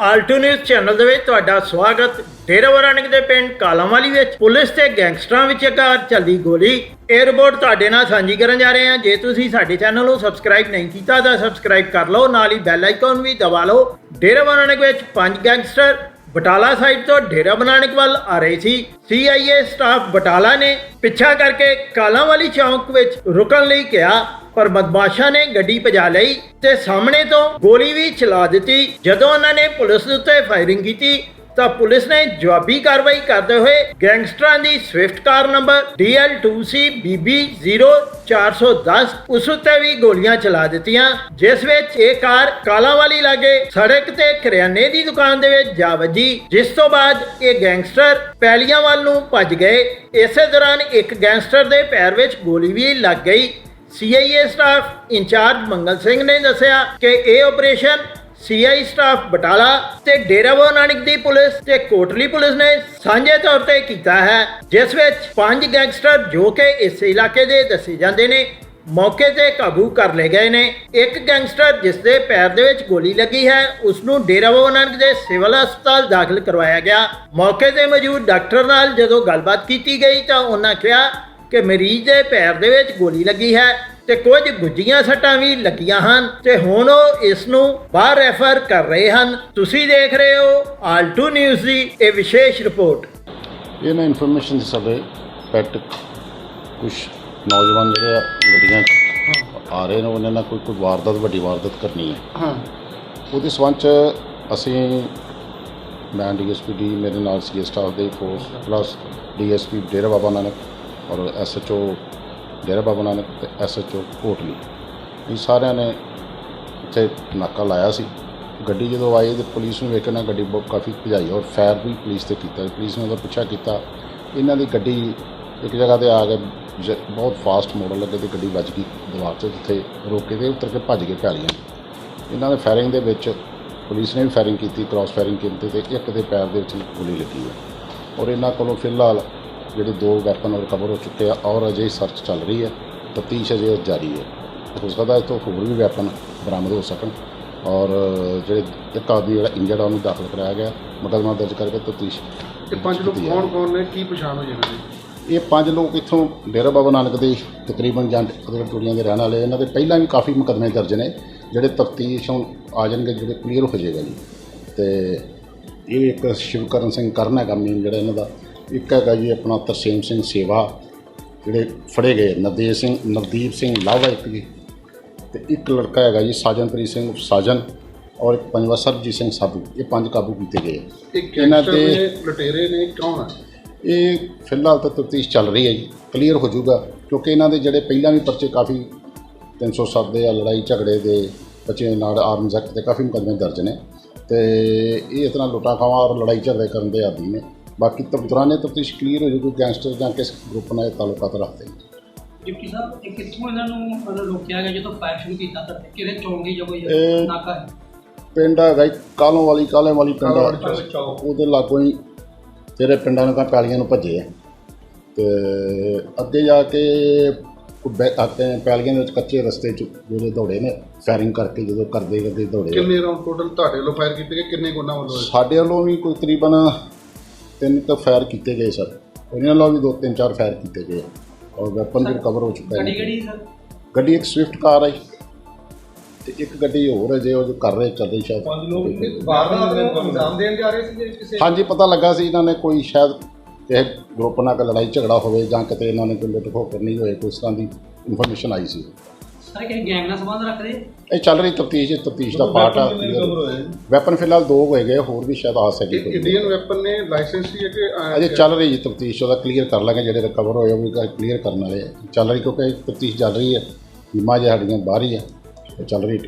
Alto news channel ਦੇ ਵਿੱਚ ਤੁਹਾਡਾ ਸਵਾਗਤ। ਡੇਰਾ ਵਰਾਨਕ ਦੇ ਪਿੰਡ ਕਾਲਾਂਵਾਲੀ ਵਿੱਚ ਪੁਲਿਸ ਤੇ ਗੈਂਗਸਟਰਾਂ ਵਿਚਕਾਰ ਚੱਲਦੀ ਗੋਲੀ। ਇਹ ਤੁਹਾਡੇ ਨਾਲ ਸਾਂਝੀ ਕਰਨ ਜਾ ਰਹੇ ਹਾਂ। ਜੇ ਤੁਸੀਂ ਸਾਡੇ ਚੈਨਲ ਨੂੰ ਸਬਸਕ੍ਰਾਈਬ ਨਹੀਂ ਕੀਤਾ ਤਾਂ ਸਬਸਕ੍ਰਾਈਬ ਕਰ ਲਓ। ਨਾਲ ਹੀ ਬੈਲ ਆਈਕਨ ਵੀ ਦਬਾ ਲਓ। ਡੇਰਾ ਵਰਾਨਕ ਵਿੱਚ ਪੰਜ ਗੈਂਗਸਟਰ ਬਟਾਲਾ ਸਾਈਡ ਤੋਂ ਡੇਰਾ ਬਨਾਨਕ ਵੱਲ ਆ ਰਹੇ ਸੀ। ਸੀਆਈਏ ਸਟਾਫ ਬਟਾਲਾ ਨੇ ਪਿੱਛਾ ਕਰਕੇ ਕਾਲਾਂਵਾਲੀ ਚੌਂਕ ਵਿੱਚ ਰੁਕਣ ਲਈ ਕਿਹਾ। ਪਰ ਬਦਮਾਸ਼ਾਂ ਨੇ ਗੱਡੀ ਭਜਾ ਲਈ ਤੇ ਸਾਹਮਣੇ ਤੋਂ ਗੋਲੀ ਵੀ ਚਲਾ ਦਿੱਤੀ। ਜਦੋਂ ਉਹਨਾਂ ਨੇ ਪੁਲਿਸ ਉੱਤੇ ਫਾਇਰਿੰਗ ਕੀਤੀ, ਤਾਂ ਪੁਲਿਸ ਨੇ ਜਵਾਬੀ ਕਾਰਵਾਈ ਕਰਦੇ ਹੋਏ ਗੈਂਗਸਟਰਾਂ ਦੀ Swift car number DL2C BB0410 ਉਸ ਉੱਤੇ ਵੀ ਗੋਲੀਆਂ ਚਲਾ ਦਿੱਤੀਆਂ, ਜਿਸ ਵਿੱਚ ਇਹ ਕਾਰ ਕਾਲਾਂਵਾਲੀ ਲਾਗੇ ਸੜਕ ਤੇ ਕਰਿਆਨੇ ਦੀ ਦੁਕਾਨ ਦੇ ਵਿੱਚ ਜਾ ਵੱਜੀ, ਜਿਸ ਤੋਂ ਬਾਅਦ ਇਹ ਗੈਂਗਸਟਰ ਪੈਲੀਆਂ ਵੱਲ ਨੂੰ ਭੱਜ ਗਏ। ਇਸੇ ਦੌਰਾਨ ਇੱਕ ਗੈਂਗਸਟਰ ਦੇ ਪੈਰ ਵਿੱਚ ਗੋਲੀ ਵੀ ਲੱਗ ਗਈ। CIA staff incharge Mangal Singh ਨੇ ਦੱਸਿਆ ਕਿ ਇਹ ਆਪਰੇਸ਼ਨ ਸੀਆਈ ਸਟਾਫ ਬਟਾਲਾ ਤੇ ਡੇਰਾ ਬਾਬਾ ਨਾਨਕ ਦੀ ਪੁਲਿਸ ਤੇ ਕੋਟਲੀ ਪੁਲਿਸ ਨੇ ਸਾਂਝੇ ਤੌਰ ਤੇ ਕੀਤਾ ਹੈ, ਜਿਸ ਵਿੱਚ ਪੰਜ ਗੈਂਗਸਟਰ ਜੋ ਕਿ ਇਸ ਇਲਾਕੇ ਦੇ ਦੱਸੇ ਜਾਂਦੇ ਨੇ, ਮੌਕੇ ਤੇ ਕਾਬੂ ਕਰ ਲਏ ਗਏ ਨੇ। ਇੱਕ ਗੈਂਗਸਟਰ ਜਿਸ ਦੇ ਪੈਰ ਦੇ ਵਿੱਚ ਗੋਲੀ ਲੱਗੀ ਹੈ ਉਸ ਨੂੰ ਡੇਰਾ ਬਾਬਾ ਨਾਨਕ ਦੇ ਸਿਵਲ ਹਸਪਤਾਲ ਦਾਖਲ ਕਰਵਾਇਆ ਗਿਆ। ਮੌਕੇ ਤੇ ਮੌਜੂਦ ਡਾਕਟਰ ਨਾਲ ਜਦੋਂ ਗੱਲਬਾਤ ਕੀਤੀ ਗਈ ਤਾਂ ਉਹਨਾਂ ਕਿਹਾ ਕਿ ਮਰੀਜ਼ ਦੇ ਪੈਰ ਦੇ ਵਿੱਚ ਗੋਲੀ ਲੱਗੀ ਹੈ ਤੇ ਕੁਝ ਗੁੱਜੀਆਂ ਸੱਟਾਂ ਵੀ ਲੱਗੀਆਂ ਹਨ ਤੇ ਹੁਣ ਉਹ ਇਸ ਨੂੰ ਬਾਹਰ ਰੈਫਰ ਕਰ ਰਹੇ ਹਨ। ਤੁਸੀਂ ਦੇਖ ਰਹੇ ਹੋ ਆਲਟੂ ਨਿਊਜ਼ ਦੀ ਇਹ ਵਿਸ਼ੇਸ਼ ਰਿਪੋਰਟ। ਇਹ ਨਾ ਇਨਫੋਰਮੇਸ਼ਨ ਸਾਡੇ ਪੈਟ ਕੁਝ ਨੌਜਵਾਨ ਜਿਹੜੇ ਆ ਗੱਡੀਆਂ 'ਚ ਆ ਰਹੇ ਨੇ ਉਹਨਾਂ ਨਾਲ ਕੋਈ ਕੋਈ ਵਾਰਦਾਤ ਵੱਡੀ ਵਾਰਦਾਤ ਕਰਨੀ ਹੈ। ਹਾਂ। ਉਹਦੇ ਸੰਬੰਧ 'ਚ ਅਸੀਂ ਮੈਂ ਡੀਐਸਪੀ ਡੀ ਮੇਰੇ ਨਾਲ ਸੀ ਸਟਾਫ ਦੇ force plus DSP Dera Baba Nanak ਔਰ ਐਸਐਚਓ ਡੇਰਾ ਬਾਬਾ ਨਾਨਕ ਤੇ ਐਸਐਚਓ ਕੋਟਲੀ ਇਹ ਸਾਰਿਆਂ ਨੇ ਇੱਥੇ ਨਾਕਾ ਲਾਇਆ ਸੀ। ਗੱਡੀ ਜਦੋਂ ਆਈ ਤੇ ਪੁਲਿਸ ਨੂੰ ਵੇਖਣਾ ਗੱਡੀ ਬਹੁਤ ਕਾਫੀ ਭਜਾਈ ਔਰ ਫਾਇਰ ਵੀ ਪੁਲਿਸ ਤੇ ਕੀਤਾ। ਪੁਲਿਸ ਨੇ ਉਹਦਾ ਪਿੱਛਾ ਕੀਤਾ। ਇਹਨਾਂ ਦੀ ਗੱਡੀ ਇੱਕ ਜਗ੍ਹਾ ਤੇ ਆ ਕੇ ਜ- ਬਹੁਤ ਫਾਸਟ ਮੋੜਨ ਲੱਗੇ ਤੇ ਗੱਡੀ ਵੱਜ ਗਈ ਦੀਵਾਰ 'ਚ ਜਿੱਥੇ ਰੋਕੇ ਤੇ ਉਤਰ ਕੇ ਭੱਜ ਗਏ ਪੈਲੀਆਂ। ਇਹਨਾਂ ਦੇ ਫਾਇਰਿੰਗ ਦੇ ਵਿੱਚ ਪੁਲਿਸ ਨੇ ਵੀ ਫਾਇਰਿੰਗ ਕੀਤੀ ਕ੍ਰਾਸ ਫਾਇਰਿੰਗ ਕੀਤੀ ਤੇ ਇੱਕ ਦੇ ਪੈਰ ਦੇ ਵਿੱਚ ਗੋਲੀ ਲੱਗੀ ਹੈ। ਔਰ ਇਹਨਾਂ ਕੋਲੋਂ ਫਿਲਹਾਲ ਜਿਹੜੇ ਦੋ ਵੈਪਨ ਰਿਕਵਰ ਹੋ ਚੁੱਕੇ ਆ ਔਰ ਅਜੇ ਸਰਚ ਚੱਲ ਰਹੀ ਹੈ ਤਫਤੀਸ਼ ਅਜੇ ਜਾਰੀ ਹੈ। ਹੋ ਸਕਦਾ ਇਸ ਤੋਂ ਹੋਰ ਵੀ ਵੈਪਨ ਬਰਾਮਦ ਹੋ ਸਕਣ। ਔਰ ਜਿਹੜੇ ਇੱਕ ਆਦਮੀ ਜਿਹੜਾ ਇੰਜਰਡ ਆ ਉਹਨੂੰ ਦਾਖਲ ਕਰਾਇਆ ਗਿਆ। ਮੁਕੱਦਮਾ ਦਰਜ ਕਰਕੇ ਤਫਤੀਸ਼ ਇਹ ਪੰਜ ਲੋਕ ਕੌਣ ਕੌਣ ਨੇ? ਕੀ ਪਛਾਣ ਹੋ ਜਾਣਾ ਇਹ ਪੰਜ ਲੋਕ ਇੱਥੋਂ ਡੇਰਾ ਬਾਬਾ ਨਾਨਕ ਦੇ ਤਕਰੀਬਨ ਜੰਡ ਕੁੜੀਆਂ ਦੇ ਰਹਿਣ ਵਾਲੇ ਇਹਨਾਂ ਦੇ ਪਹਿਲਾਂ ਵੀ ਕਾਫੀ ਮੁਕੱਦਮੇ ਦਰਜ ਨੇ ਜਿਹੜੇ ਤਫਤੀਸ਼ ਹੁਣ ਆ ਜਾਣਗੇ ਜਿਹੜੇ ਕਲੀਅਰ ਹੋ ਜਾਏਗਾ ਜੀ। ਤੇ ਇਹ ਇੱਕ ਸ਼ਿਵਕਰਨ ਸਿੰਘ ਕਰਨ ਹੈਗਾ ਮੇਨ ਜਿਹੜਾ ਇਹਨਾਂ ਦਾ। ਇੱਕ ਹੈਗਾ ਜੀ ਆਪਣਾ ਤਰਸੇਮ ਸਿੰਘ ਸੇਵਾ ਜਿਹੜੇ ਫੜੇ ਗਏ ਨਵਦੇਵ ਸਿੰਘ ਨਵਦੀਪ ਸਿੰਘ ਲਾਵਾ ਇੱਕ ਜੀ। ਤੇ ਇੱਕ ਲੜਕਾ ਹੈਗਾ ਜੀ ਸਾਜਨਪ੍ਰੀਤ ਸਿੰਘ ਸਾਜਨ ਔਰ ਇੱਕ ਪੰਜਵਾਂ ਸਰਬਜੀਤ ਸਿੰਘ ਸਾਧੂ। ਇਹ ਪੰਜ ਕਾਬੂ ਕੀਤੇ ਗਏ। ਇਹ ਇਹਨਾਂ ਦੇ- ਲੁਟੇਰੇ ਨੇ ਕੌਣ ਹੈ? ਇਹ ਫਿਲਹਾਲ ਤਾਂ ਤਫਤੀਸ਼ ਚੱਲ ਰਹੀ ਹੈ ਜੀ। ਕਲੀਅਰ ਹੋ ਜਾਊਗਾ ਕਿਉਂਕਿ ਇਹਨਾਂ ਦੇ ਜਿਹੜੇ ਪਹਿਲਾਂ ਵੀ ਪਰਚੇ ਕਾਫੀ 307 ਦੇ ਆ ਲੜਾਈ ਝਗੜੇ ਦੇ ਬੱਚੇ ਨਾਲ ਆਰਮਜ਼ ਐਕਟ ਦੇ ਕਾਫੀ ਮੁਕੱਦਮੇ ਦਰਜ ਨੇ। ਤੇ ਇਹ ਇਤਨਾ ਲੁੱਟਾਂ ਖਾਵਾਂ ਔਰ ਲੜਾਈ ਝਗੜੇ ਕਰਨ ਦੇ ਆਦੀ ਨੇ। ਬਾਕੀ ਤਬਦਰਾਨੇ ਤਫਤੀਸ਼ ਕਲੀਅਰ ਹੋ ਜਾਊਗੀ ਗੈਂਗਸਟਰ ਜਾਂ ਕਿਸ ਗਰੁੱਪ ਨਾਲ ਇਹ ਤਾਲੁਕਾਤ ਰੱਖਦੇ ਨੇ ਡਿਪਟੀ ਸਾਹਿਬ ਇਹ ਕਿੱਥੋਂ ਇਹਨਾਂ ਨੂੰ ਰੋਕਿਆ ਗਿਆ ਜਦੋਂ ਫਾਇਰ ਸ਼ੁਰੂ ਕੀਤਾ ਤਾਂ ਕਿਹੜੇ ਚੌਂਕ ਦੀ ਜਗ੍ਹਾ ਇਹ- ਨਾਕਾ ਹੈ ਪਿੰਡ ਹੈਗਾ ਜੀ ਕਾਲੋਂ ਵਾਲੀ ਕਾਲੇ ਵਾਲੀ ਪਿੰਡ। ਉਹਦੇ ਲਾਗੋਂ ਹੀ ਤੇਰੇ ਪਿੰਡਾਂ ਨੂੰ ਤਾਂ ਪੈਲੀਆਂ ਨੂੰ ਭੱਜੇ ਆ ਤੇ ਅੱਗੇ ਜਾ ਕੇ ਕੋਈ ਆਪਣੇ ਪੈਲੀਆਂ ਦੇ ਵਿੱਚ ਕੱਚੇ ਰਸਤੇ ਚ ਜਿਹੜੇ ਦੌੜੇ ਨੇ ਫਾਇਰਿੰਗ ਕਰਕੇ ਜਦੋਂ ਕਰਦੇ ਕਰਦੇ ਦੌੜੇ। ਕਿੰਨੇ ਰਾਉਂਡ ਟੋਟਲ ਤੁਹਾਡੇ ਵੱਲੋਂ ਫਾਇਰ ਕੀਤੇ ਗਏ ਕਿੰਨੇ ਗੁਣਾ ਵੱਲੋਂ ਹੋਏ? ਸਾਡੇ ਵੱਲੋਂ ਵੀ ਕੋਈ ਤਕਰੀਬਨ ਤਿੰਨ ਕੁ ਫਾਇਰ ਕੀਤੇ ਗਏ ਸਰ। ਉਹਨਾਂ ਵੱਲੋਂ ਵੀ ਦੋ ਤਿੰਨ ਚਾਰ ਫਾਇਰ ਕੀਤੇ ਗਏ। ਔਰ ਵੈਪਨ ਵੀ ਰਿਕਵਰ ਹੋ ਚੁੱਕਾ ਗੱਡੀ ਹੈ ਕਿਹੜੀ ਸਰ? ਗੱਡੀ ਇੱਕ ਸਵਿਫਟ ਕਾਰ ਹੈ। ਤੇ ਇੱਕ ਗੱਡੀ ਹੋਰ ਹੈ ਜੇ ਉਹ ਜੋ ਕਰ ਰਹੇ ਚੱਲ ਰਹੀ ਸ਼ਾਇਦ। ਵਾਰਦਾਤ ਨੂੰ ਅੰਜਾਮ ਦੇਣ ਜਾ ਰਹੇ ਸੀ ਕਿਸੇ? ਹਾਂਜੀ ਪਤਾ ਲੱਗਾ ਸੀ ਇਹਨਾਂ ਨੇ ਕੋਈ ਸ਼ਾਇਦ ਇਹ ਗਰੁੱਪ ਨਾਲ ਕੋਈ ਲੜਾਈ ਝਗੜਾ ਹੋਵੇ ਜਾਂ ਕਿਤੇ ਇਹਨਾਂ ਨੇ ਕੋਈ ਲੁੱਟ ਖੋਹ ਕਰਨੀ ਹੋਵੇ ਕੋਈ ਇਸ ਤਰ੍ਹਾਂ ਦੀ ਇਨਫੋਰਮੇਸ਼ਨ ਆਈ ਸੀ। ਸਰ ਕਿ ਗੈਂਗ ਨਾਲ ਸੰਬੰਧ ਰੱਖਦੇ? ਇਹ ਚੱਲ ਰਹੀ ਤਫਤੀਸ਼ ਤਫਤੀਸ਼ ਦਾ ਪਾਰਟ ਆ। ਵੈਪਨ ਫਿਲਹਾਲ ਦੋ ਹੋਏ ਗਏ ਹੋਰ ਵੀ ਸ਼ਾਇਦ ਆ ਸਕੇ ਕੋਈ ਇੰਡੀਅਨ ਵੈਪਨ ਨੇ ਲਾਇਸੈਂਸ ਸੀ ਹੈ ਕਿ ਅਜੇ ਚੱਲ ਰਹੀ ਜੀ ਤਫਤੀਸ਼ ਉਹਦਾ ਕਲੀਅਰ ਕਰ ਲਾਂਗੇ ਜਿਹੜੇ ਰਿਕਵਰ ਹੋਏ ਉਹ ਵੀ ਕਲੀਅਰ ਕਰਨ ਵਾਲੇ। ਚੱਲ ਰਹੀ ਕਿਉਂਕਿ ਤਫਤੀਸ਼ ਚੱਲ ਰਹੀ ਹੈ। ਬੀਮਾ ਜੇ ਸਾਡੀਆਂ ਬਾਹਰ ਹੀ ਆ ਚੱਲ ਰਹੀ